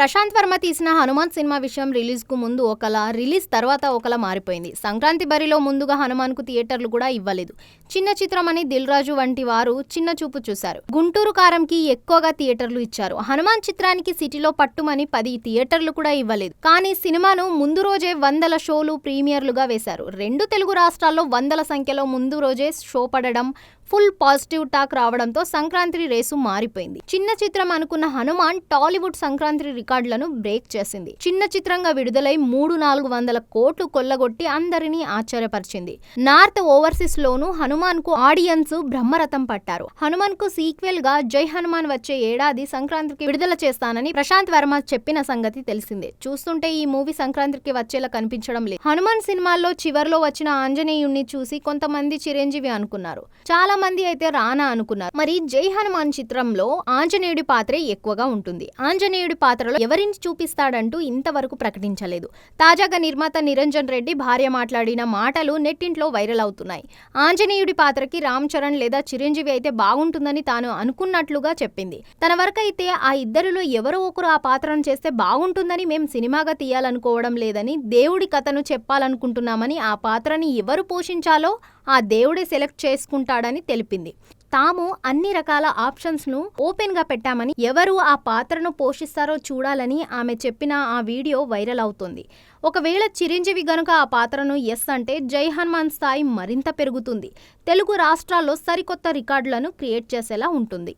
ప్రశాంత్ వర్మ తీసిన హనుమాన్ సినిమా విషయం రిలీజ్కు ముందు ఒకలా రిలీజ్ తర్వాత ఒకలా మారిపోయింది. సంక్రాంతి బరిలో ముందుగా హనుమాన్కు థియేటర్లు కూడా ఇవ్వలేదు. చిన్న చిత్రం అని దిల్ రాజు వంటి వారు చిన్న చూపు చూశారు. గుంటూరు కారంకి ఎక్కువగా థియేటర్లు ఇచ్చారు. హనుమాన్ చిత్రానికి సిటీలో పట్టుమని పది థియేటర్లు కూడా ఇవ్వలేదు. కానీ సినిమాను ముందు రోజే వందల షోలు ప్రీమియర్లుగా వేశారు. రెండు తెలుగు రాష్ట్రాల్లో వందల సంఖ్యలో ముందు రోజే షో పడడం ఫుల్ పాజిటివ్ టాక్ రావడంతో సంక్రాంతి రేసు మారిపోయింది. చిన్న చిత్రం అనుకున్న హనుమాన్ టాలీవుడ్ సంక్రాంతి రికార్డులను బ్రేక్ చేసింది. చిన్న చిత్రంగా విడుదలై మూడు నాలుగు వందల కోట్లు కొల్లగొట్టి అందరినీ ఆశ్చర్యపరిచింది. నార్త్ ఓవర్సీస్ లోను హనుమాన్కు ఆడియన్స్ బ్రహ్మరథం పట్టారు. హనుమాన్కు సీక్వెల్గా జై హనుమాన్ వచ్చే ఏడాది సంక్రాంతికి విడుదల చేస్తానని ప్రశాంత్ వర్మ చెప్పిన సంగతి తెలిసిందే. చూస్తుంటే ఈ మూవీ సంక్రాంతికి వచ్చేలా కనిపించడం లేదు. హనుమాన్ సినిమాల్లో చివర్లో వచ్చిన ఆంజనేయుణ్ణి చూసి కొంతమంది చిరంజీవి అనుకున్నారు. చాలా మంది అయితే రానా అనుకున్నారు. మరి జై హనుమాన్ చిత్రంలో ఆంజనేయుడి పాత్రే ఎక్కువగా ఉంటుంది. ఆంజనేయుడి పాత్రలో ఎవరిని చూపిస్తాడంటూ ఇంతవరకు ప్రకటించలేదు. తాజాగా నిర్మాత నిరంజన్ రెడ్డి భార్య మాట్లాడిన మాటలు నెట్టింట్లో వైరల్ అవుతున్నాయి. ఆంజనేయుడి పాత్రకి రామ్ చరణ్ లేదా చిరంజీవి అయితే బాగుంటుందని తాను అనుకున్నట్లుగా చెప్పింది. తన వరకైతే ఆ ఇద్దరిలో ఎవరో ఒకరు ఆ పాత్రను చేస్తే బాగుంటుందని మేము సినిమాగా తీయాలనుకోవడం లేదని దేవుడి కథను చెప్పాలనుకుంటున్నామని ఆ పాత్రని ఎవరు పోషించాలో ఆ దేవుడే సెలెక్ట్ చేసుకుంటాడని తెలిపింది. తాము అన్ని రకాల ఆప్షన్స్ను ఓపెన్గా పెట్టామని ఎవరు ఆ పాత్రను పోషిస్తారో చూడాలని ఆమె చెప్పిన ఆ వీడియో వైరల్ అవుతుంది. ఒకవేళ చిరంజీవి గనుక ఆ పాత్రను ఎస్ అంటే జై హనుమాన్ స్థాయి మరింత పెరుగుతుంది. తెలుగు రాష్ట్రాల్లో సరికొత్త రికార్డులను క్రియేట్ చేసేలా ఉంటుంది.